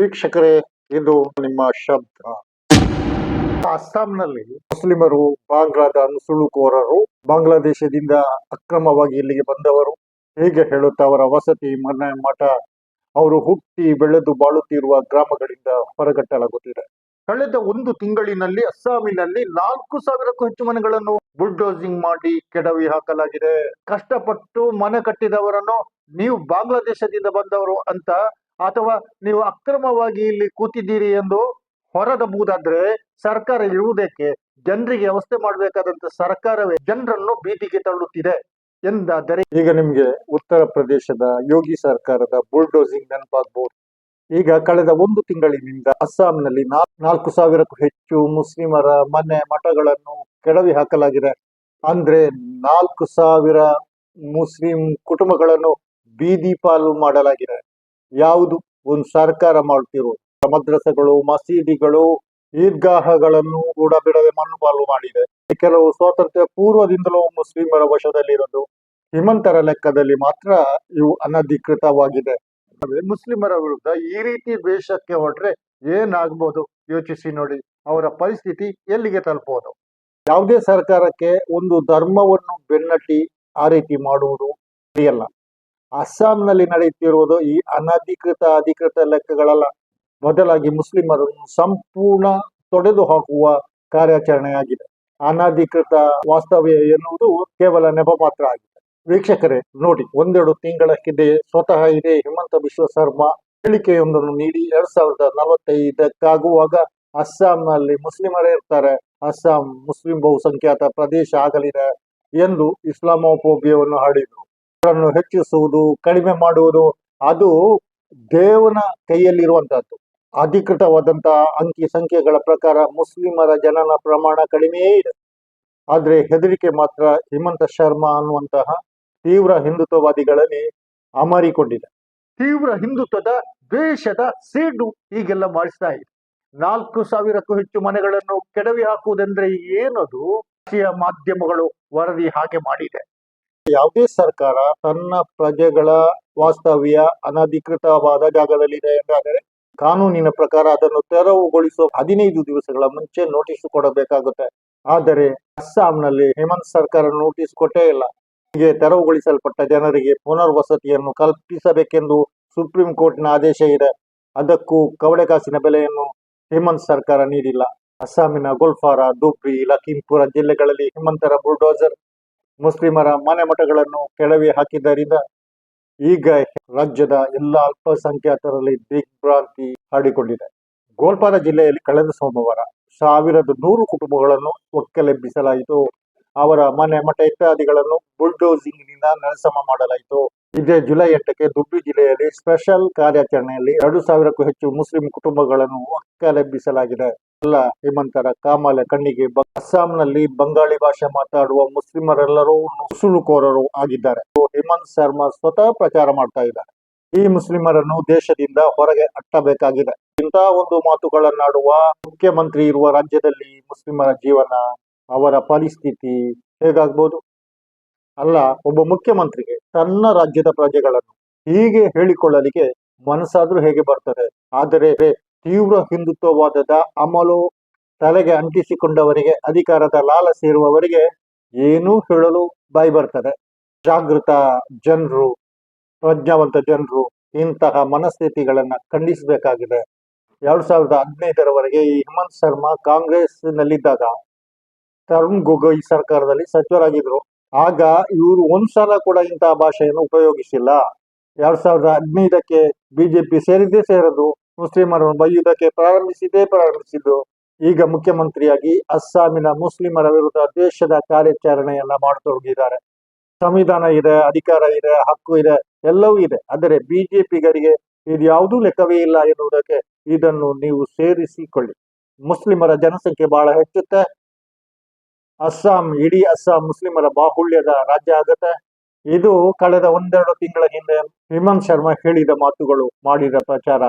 ವೀಕ್ಷಕರೇ, ಇದು ನಿಮ್ಮ ಶಬ್ದ. ಅಸ್ಸಾಂನಲ್ಲಿ ಮುಸ್ಲಿಮರು ಬಾಂಗ್ಲಾದ ನುಸುಳುಕೋರರು ಬಾಂಗ್ಲಾದೇಶದಿಂದ ಅಕ್ರಮವಾಗಿ ಇಲ್ಲಿಗೆ ಬಂದವರು, ಹೀಗೆ ಹೇಳುತ್ತಾ ಅವರ ವಸತಿ ಮನೆ ಮಠ. ಅವರು ಹುಟ್ಟಿ ಬೆಳೆದು ಬಾಳುತ್ತಿರುವ ಗ್ರಾಮಗಳಿಂದ ಹೊರಗಟ್ಟಲಾಗುತ್ತಿದೆ. ಕಳೆದ ಒಂದು ತಿಂಗಳಿನಲ್ಲಿ ಅಸ್ಸಾಮಿನಲ್ಲಿ ನಾಲ್ಕು ಸಾವಿರಕ್ಕೂ ಹೆಚ್ಚು ಮನೆಗಳನ್ನು ಬುಲ್ಡೋಸಿಂಗ್ ಮಾಡಿ ಕೆಡವಿ ಹಾಕಲಾಗಿದೆ. ಕಷ್ಟಪಟ್ಟು ಮನೆ ಕಟ್ಟಿದವರನ್ನು ನೀವು ಬಾಂಗ್ಲಾದೇಶದಿಂದ ಬಂದವರು ಅಂತ ಅಥವಾ ನೀವು ಅಕ್ರಮವಾಗಿ ಇಲ್ಲಿ ಕೂತಿದ್ದೀರಿ ಎಂದು ಹೊರದಬಹುದಾದ್ರೆ ಸರ್ಕಾರ ಇರುವುದಕ್ಕೆ ಜನರಿಗೆ ವ್ಯವಸ್ಥೆ ಮಾಡಬೇಕಾದಂತ ಸರ್ಕಾರವೇ ಜನರನ್ನು ಬೀದಿಗೆ ತಳ್ಳುತ್ತಿದೆ ಎಂದಾದರೆ ಈಗ ನಿಮ್ಗೆ ಉತ್ತರ ಪ್ರದೇಶದ ಯೋಗಿ ಸರ್ಕಾರದ ಬುಲ್ಡೋಸಿಂಗ್ ನೆನಪಾಗಬಹುದು ಈಗ ಕಳೆದ ಒಂದು ತಿಂಗಳಿನಿಂದ ಅಸ್ಸಾಂನಲ್ಲಿ ನಾಲ್ಕು ಸಾವಿರಕ್ಕೂ ಹೆಚ್ಚು ಮುಸ್ಲಿಮರ ಮನೆ ಮಠಗಳನ್ನು ಕೆಡವಿ ಹಾಕಲಾಗಿದೆ. ಅಂದ್ರೆ ನಾಲ್ಕು ಸಾವಿರ ಮುಸ್ಲಿಂ ಕುಟುಂಬಗಳನ್ನು ಬೀದಿ ಪಾಲು ಮಾಡಲಾಗಿದೆ. ಯಾವುದು? ಒಂದು ಸರ್ಕಾರ ಮಾಡುತ್ತಿರುವುದು ಮದ್ರಸೆಗಳು ಮಸೀದಿಗಳು, ಈದ್ಗಾಹಗಳನ್ನು ಕೂಡ ಬಿಡದೆ ಮಣ್ಣುಪಾಲು ಮಾಡಿದೆ. ಕೆಲವು ಸ್ವಾತಂತ್ರ್ಯ ಪೂರ್ವದಿಂದಲೂ ಮುಸ್ಲಿಮರ ವಶದಲ್ಲಿರೋದು ಹಿಮಂತರ ಲೆಕ್ಕದಲ್ಲಿ ಮಾತ್ರ ಇವು ಅನಧಿಕೃತವಾಗಿದೆ. ಅಂದ್ರೆ ಮುಸ್ಲಿಮರ ವಿರುದ್ಧ ಈ ರೀತಿ ದ್ವೇಷಕ್ಕೆ ಹೊರಟ್ರೆ ಏನಾಗ್ಬೋದು? ಯೋಚಿಸಿ ನೋಡಿ. ಅವರ ಪರಿಸ್ಥಿತಿ ಎಲ್ಲಿಗೆ ತಲುಪೋದು ಯಾವುದೇ ಸರ್ಕಾರಕ್ಕೆ ಒಂದು ಧರ್ಮವನ್ನು ಬೆನ್ನಟ್ಟಿ ಆ ರೀತಿ ಮಾಡುವುದು ಸರಿಯಲ್ಲ. ಅಸ್ಸಾಂನಲ್ಲಿ ನಡೆಯುತ್ತಿರುವುದು ಈ ಅನಧಿಕೃತ, ಅಧಿಕೃತ ಲೆಕ್ಕಗಳಲ್ಲ. ಬದಲಾಗಿ ಮುಸ್ಲಿಮರನ್ನು ಸಂಪೂರ್ಣ ತೊಡೆದು ಹಾಕುವ ಕಾರ್ಯಾಚರಣೆಯಾಗಿದೆ. ಅನಧಿಕೃತ ವಾಸ್ತವ್ಯ ಎನ್ನುವುದು ಕೇವಲ ನೆಪ ಮಾತ್ರ ಆಗಿದೆ. ವೀಕ್ಷಕರೇ, ನೋಡಿ, ಒಂದೆರಡು ತಿಂಗಳ ಹಿಂದೆ ಸ್ವತಃ ಇದೆ ಹಿಮಂತ ಬಿಶ್ವ ಶರ್ಮಾ ಹೇಳಿಕೆಯೊಂದನ್ನು ನೀಡಿ ಎರಡ್ ಸಾವಿರದ ನಲವತ್ತೈದಕ್ಕಾಗುವಾಗ ಅಸ್ಸಾಂನಲ್ಲಿ ಮುಸ್ಲಿಮರೇ ಇರ್ತಾರೆ. ಅಸ್ಸಾಂ ಮುಸ್ಲಿಂ ಬಹುಸಂಖ್ಯಾತ ಪ್ರದೇಶ ಆಗಲಿದೆ ಎಂದು ಇಸ್ಲಾಮೋಪೋಬಿಯವನ್ನು ಹಾಡಿದರು. ಅವರನ್ನು ಹೆಚ್ಚಿಸುವುದು, ಕಡಿಮೆ ಮಾಡುವುದು, ಅದು ದೇವನ ಕೈಯಲ್ಲಿರುವಂತಹದ್ದು. ಅಧಿಕೃತವಾದಂತಹ ಅಂಕಿ ಸಂಖ್ಯೆಗಳ ಪ್ರಕಾರ ಮುಸ್ಲಿಮರ ಜನನ ಪ್ರಮಾಣ ಕಡಿಮೆಯೇ ಇದೆ. ಆದ್ರೆ ಹೆದರಿಕೆ ಮಾತ್ರ ಹಿಮಂತ ಶರ್ಮಾ ಅನ್ನುವಂತಹ ತೀವ್ರ ಹಿಂದುತ್ವವಾದಿಗಳಲ್ಲಿ ಅಮರಿಕೊಂಡಿದೆ. ತೀವ್ರ ಹಿಂದುತ್ವದ ದ್ವೇಷದ ಸೀಡು ಈಗೆಲ್ಲ ಮಾಡಿಸ್ತಾ ಇದೆ. ನಾಲ್ಕು ಸಾವಿರಕ್ಕೂ ಹೆಚ್ಚು ಮನೆಗಳನ್ನು ಕೆಡವಿ ಹಾಕುವುದೆಂದ್ರೆ ಏನದು? ರಾಷ್ಟ್ರೀಯ ಮಾಧ್ಯಮಗಳು ವರದಿ ಹಾಗೆ ಮಾಡಿದೆ. ಯಾವುದೇ ಸರ್ಕಾರ ತನ್ನ ಪ್ರಜೆಗಳ ವಾಸ್ತವ್ಯ ಅನಧಿಕೃತವಾದ ಜಾಗದಲ್ಲಿದೆ ಎಂದಾದರೆ ಕಾನೂನಿನ ಪ್ರಕಾರ ಅದನ್ನು ತೆರವುಗೊಳಿಸುವ ಹದಿನೈದು ದಿವಸಗಳ ಮುಂಚೆ ನೋಟಿಸ್ ಕೊಡಬೇಕಾಗುತ್ತೆ. ಆದರೆ ಅಸ್ಸಾಂನಲ್ಲಿ ಹೇಮಂತ್ ಸರ್ಕಾರ ನೋಟಿಸ್ ಕೊಟ್ಟೇ ಇಲ್ಲ. ಹೀಗೆ ತೆರವುಗೊಳಿಸಲ್ಪಟ್ಟ ಜನರಿಗೆ ಪುನರ್ವಸತಿಯನ್ನು ಕಲ್ಪಿಸಬೇಕೆಂದು ಸುಪ್ರೀಂ ಕೋರ್ಟ್ನ ಆದೇಶ ಇದೆ. ಅದಕ್ಕೂ ಕವಡೆ ಕಾಸಿನ ಬೆಲೆಯನ್ನು ಹೇಮಂತ್ ಸರ್ಕಾರ ನೀಡಿಲ್ಲ. ಅಸ್ಸಾಮಿನ ಗೋಲ್ಫಾರ, ಧೂಬ್ರಿ, ಲಖೀಂಪುರ ಜಿಲ್ಲೆಗಳಲ್ಲಿ ಹೇಮಂತರ ಬುಲ್ಡೋಸರ್ ಮುಸ್ಲಿಮರ ಮನೆ ಮಠಗಳನ್ನು ಕೆಳವಿ ಹಾಕಿದ್ದರಿಂದ ಈಗ ರಾಜ್ಯದ ಎಲ್ಲ ಅಲ್ಪಸಂಖ್ಯಾತರಲ್ಲಿ ದಿಗ್ಭ್ರಾಂತಿ ಹಾಡಿಕೊಂಡಿದೆ. ಗೋಲ್ಪಾರ ಜಿಲ್ಲೆಯಲ್ಲಿ ಕಳೆದ ಸೋಮವಾರ ಸಾವಿರದ ನೂರು ಕುಟುಂಬಗಳನ್ನು ಒಕ್ಕಲೆಬ್ಬಿಸಲಾಯಿತು. ಅವರ ಮನೆ ಮಠ ಇತ್ಯಾದಿಗಳನ್ನು ಬುಲ್ಡೋಸಿಂಗ್ನಿಂದ ನೆಲಸಮ ಮಾಡಲಾಯಿತು. ಇದೇ ಜುಲೈ ಎಂಟಕ್ಕೆ ದುಬ್ಬಿ ಜಿಲ್ಲೆಯಲ್ಲಿ ಸ್ಪೆಷಲ್ ಕಾರ್ಯಾಚರಣೆಯಲ್ಲಿ ಎರಡು ಸಾವಿರಕ್ಕೂ ಹೆಚ್ಚು ಮುಸ್ಲಿಂ ಕುಟುಂಬಗಳನ್ನು ಒಕ್ಕಲೆಬ್ಬಿಸಲಾಗಿದೆ ಎಲ್ಲ ಹೇಮಂತರ ಕಾಮಾಲೆ ಕಣ್ಣಿಗೆ ಅಸ್ಸಾಂನಲ್ಲಿ ಬಂಗಾಳಿ ಭಾಷೆ ಮಾತಾಡುವ ಮುಸ್ಲಿಮರೆಲ್ಲರೂ ನುಸುಳುಕೋರರು ಆಗಿದ್ದಾರೆ. ಹೇಮಂತ್ ಶರ್ಮಾ ಸ್ವತಃ ಪ್ರಚಾರ ಮಾಡ್ತಾ ಇದ್ದಾರೆ. ಈ ಮುಸ್ಲಿಮರನ್ನು ದೇಶದಿಂದ ಹೊರಗೆ ಅಟ್ಟಬೇಕಾಗಿದೆ. ಇಂತಹ ಒಂದು ಮಾತುಗಳನ್ನಾಡುವ ಮುಖ್ಯಮಂತ್ರಿ ಇರುವ ರಾಜ್ಯದಲ್ಲಿ ಮುಸ್ಲಿಮರ ಜೀವನ, ಅವರ ಪರಿಸ್ಥಿತಿ ಹೇಗಾಗ್ಬೋದು? ಅಲ್ಲ, ಒಬ್ಬ ಮುಖ್ಯಮಂತ್ರಿಗೆ ತನ್ನ ರಾಜ್ಯದ ಪ್ರಜೆಗಳನ್ನು ಹೀಗೆ ಹೇಳಿಕೊಳ್ಳಲಿಕ್ಕೆ ಮನಸ್ಸಾದ್ರೂ ಹೇಗೆ ಬರ್ತದೆ? ಆದರೆ ತೀವ್ರ ಹಿಂದುತ್ವವಾದದ ಅಮಲು ತಲೆಗೆ ಅಂಟಿಸಿಕೊಂಡವರಿಗೆ, ಅಧಿಕಾರದ ಲಾಲ ಸೇರುವವರಿಗೆ ಏನೂ ಹೇಳಲು ಬಾಯಿ ಬರ್ತದೆ ಜಾಗೃತ ಜನರು, ಪ್ರಜ್ಞಾವಂತ ಜನರು ಇಂತಹ ಮನಸ್ಥಿತಿಗಳನ್ನ ಖಂಡಿಸಬೇಕಾಗಿದೆ. ಎರಡ್ ಸಾವಿರದ ಹದಿನೈದರವರೆಗೆ ಈ ಹೇಮಂತ್ ಶರ್ಮಾ ಕಾಂಗ್ರೆಸ್ನಲ್ಲಿದ್ದಾಗ ತರುಣ್ ಗೊಗೊಯ್ ಸರ್ಕಾರದಲ್ಲಿ ಸಚಿವರಾಗಿದ್ರು. ಆಗ ಇವರು ಒಂದ್ಸಲ ಕೂಡ ಇಂತಹ ಭಾಷೆಯನ್ನು ಉಪಯೋಗಿಸಿಲ್ಲ. ಎರಡ್ ಸಾವಿರದ ಹದಿನೈದಕ್ಕೆ ಬಿಜೆಪಿ ಸೇರಿದ್ದೇ ಸೇರದು, ಮುಸ್ಲಿಮರನ್ನು ಬೈಯುವುದಕ್ಕೆ ಪ್ರಾರಂಭಿಸಿದ್ದೇ ಪ್ರಾರಂಭಿಸಿದ್ದು. ಈಗ ಮುಖ್ಯಮಂತ್ರಿಯಾಗಿ ಅಸ್ಸಾಮಿನ ಮುಸ್ಲಿಮರ ವಿರುದ್ಧ ದೇಶದ ಕಾರ್ಯಾಚರಣೆಯನ್ನ ಮಾಡತೊಡಗಿದ್ದಾರೆ. ಸಂವಿಧಾನ ಇದೆ, ಅಧಿಕಾರ ಇದೆ, ಹಕ್ಕು ಇದೆ, ಎಲ್ಲವೂ ಇದೆ. ಆದರೆ ಬಿಜೆಪಿಗರಿಗೆ ಇದು ಯಾವುದೂ ಲೆಕ್ಕವೇ ಇಲ್ಲ ಎನ್ನುವುದಕ್ಕೆ ಇದನ್ನು ನೀವು ಸೇರಿಸಿಕೊಳ್ಳಿ. ಮುಸ್ಲಿಮರ ಜನಸಂಖ್ಯೆ ಬಹಳ ಹೆಚ್ಚುತ್ತೆ. ಅಸ್ಸಾಂ, ಇಡೀ ಅಸ್ಸಾಂ ಮುಸ್ಲಿಮರ ಬಾಹುಳ್ಯದ ರಾಜ್ಯ ಆಗುತ್ತೆ. ಇದು ಕಳೆದ ಒಂದೆರಡು ತಿಂಗಳ ಹಿಂದೆ ಹಿಮಂತ್ ಶರ್ಮಾ ಹೇಳಿದ ಮಾತುಗಳು, ಮಾಡಿದ ಪ್ರಚಾರ.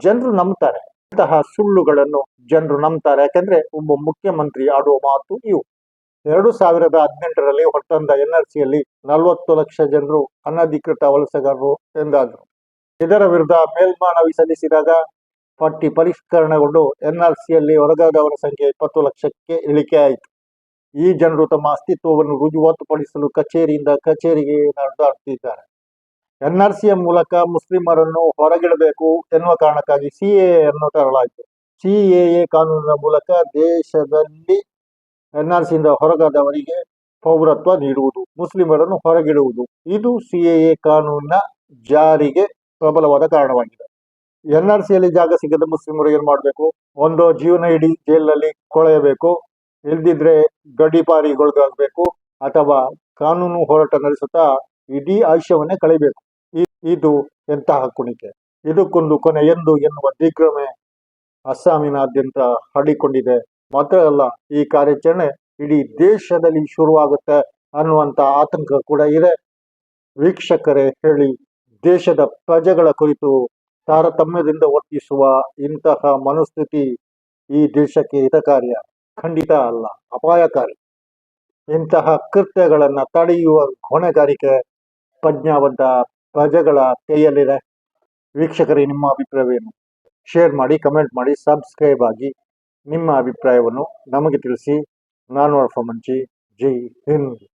ಜನರು ನಂಬ್ತಾರೆ. ಇಂತಹ ಸುಳ್ಳುಗಳನ್ನು ಜನರು ನಂಬ್ತಾರೆ. ಯಾಕಂದ್ರೆ ಒಬ್ಬ ಮುಖ್ಯಮಂತ್ರಿ ಆಡುವ ಮಾತು ಇವು. ಎರಡು ಸಾವಿರದ ಹದಿನೆಂಟರಲ್ಲಿ ಹೊರತಂದ ಎನ್ಆರ್ಸಿಯಲ್ಲಿ ಆರ್ ಸಿಯಲ್ಲಿ ನಲವತ್ತು ಲಕ್ಷ ಜನರು ಅನಧಿಕೃತ ವಲಸೆಗಾರರು ಎಂದಾದರು. ಇದರ ವಿರುದ್ಧ ಮೇಲ್ಮನವಿ ಸಲ್ಲಿಸಿದಾಗ ಪಟ್ಟಿ ಪರಿಷ್ಕರಣೆಗೊಂಡು ಎನ್ಆರ್ಸಿಯಲ್ಲಿ ಹೊರಗಾದವರ ಸಂಖ್ಯೆ ಇಪ್ಪತ್ತು ಲಕ್ಷಕ್ಕೆ ಇಳಿಕೆ ಆಯಿತು ಈ ಜನರು ತಮ್ಮ ಅಸ್ತಿತ್ವವನ್ನು ರುಜುವಾತುಪಡಿಸಲು ಕಚೇರಿಯಿಂದ ಕಚೇರಿಗೆ ನಡೆದಾಡುತ್ತಿದ್ದಾರೆ. ಎನ್ಆರ್ಸಿಯ ಮೂಲಕ ಮುಸ್ಲಿಮರನ್ನು ಹೊರಗಿಡಬೇಕು ಎನ್ನುವ ಕಾರಣಕ್ಕಾಗಿ ಸಿಎಎ ಅನ್ನು ತರಲಾಯಿತು. ಸಿಎಎ ಕಾನೂನಿನ ಮೂಲಕ ದೇಶದಲ್ಲಿ ಎನ್ಆರ್ಸಿಯಿಂದ ಹೊರಗಾದವರಿಗೆ ಪೌರತ್ವ ನೀಡುವುದು, ಮುಸ್ಲಿಮರನ್ನು ಹೊರಗಿಡುವುದು. ಇದು ಸಿಎಎ ಕಾನೂನಿನ ಜಾರಿಗೆ ಪ್ರಬಲವಾದ ಕಾರಣವಾಗಿದೆ. ಎನ್ ಆರ್ ಸಿಯಲ್ಲಿ ಜಾಗ ಸಿಗದ ಮುಸ್ಲಿಮರು ಏನ್ ಮಾಡಬೇಕು? ಒಂದು ಜೀವನ ಇಡೀ ಜೈಲಿನಲ್ಲಿ ಕೊಳೆಯಬೇಕು. ಇಲ್ದಿದ್ರೆ ಗಡಿಪಾರಿಗೊಳಗಾಗಬೇಕು ಅಥವಾ ಕಾನೂನು ಹೋರಾಟ ನಡೆಸುತ್ತಾ ಇಡೀ ಆಯುಷ್ಯವನ್ನೇ ಕಳೆಯಬೇಕು ಇದು ಎಂತಹ ಕುಣಿಕೆ. ಇದಕ್ಕೊಂದು ಕೊನೆ ಎಂದು ಎನ್ನುವ ದಿಗ್ರಮೆ ಅಸ್ಸಾಮಿನಾದ್ಯಂತ ಹರಡಿಕೊಂಡಿದೆ. ಮಾತ್ರ ಅಲ್ಲ, ಈ ಕಾರ್ಯಾಚರಣೆ ಇಡೀ ದೇಶದಲ್ಲಿ ಶುರುವಾಗುತ್ತೆ ಅನ್ನುವಂತ ಆತಂಕ ಕೂಡ ಇದೆ. ವೀಕ್ಷಕರೇ, ಹೇಳಿ, ದೇಶದ ಪ್ರಜೆಗಳ ಕುರಿತು ತಾರತಮ್ಯದಿಂದ ವರ್ತಿಸುವ ಇಂತಹ ಮನಸ್ಥಿತಿ ಈ ದೇಶಕ್ಕೆ ಹಿತಕಾರಿಯ? ಖಂಡಿತ ಅಲ್ಲ. ಅಪಾಯಕಾರಿ. ಇಂತಹ ಕೃತ್ಯಗಳನ್ನ ತಡೆಯುವ ಹೊಣೆಗಾರಿಕೆ ಪ್ರಜ್ಞಾವಂತ ಪ್ರಜೆಗಳ ಕೈಯಲ್ಲಿದೆ. ವೀಕ್ಷಕರೇ, ನಿಮ್ಮ ಅಭಿಪ್ರಾಯವೇನು? ಶೇರ್ ಮಾಡಿ, ಕಮೆಂಟ್ ಮಾಡಿ, ಸಬ್ಸ್ಕ್ರೈಬ್ ಆಗಿ ನಿಮ್ಮ ಅಭಿಪ್ರಾಯವನ್ನು ನಮಗೆ ತಿಳಿಸಿ. ನಾನು ಅರ್ಫ ಮಂಚಿ ಜೈ ಹಿಂದ್.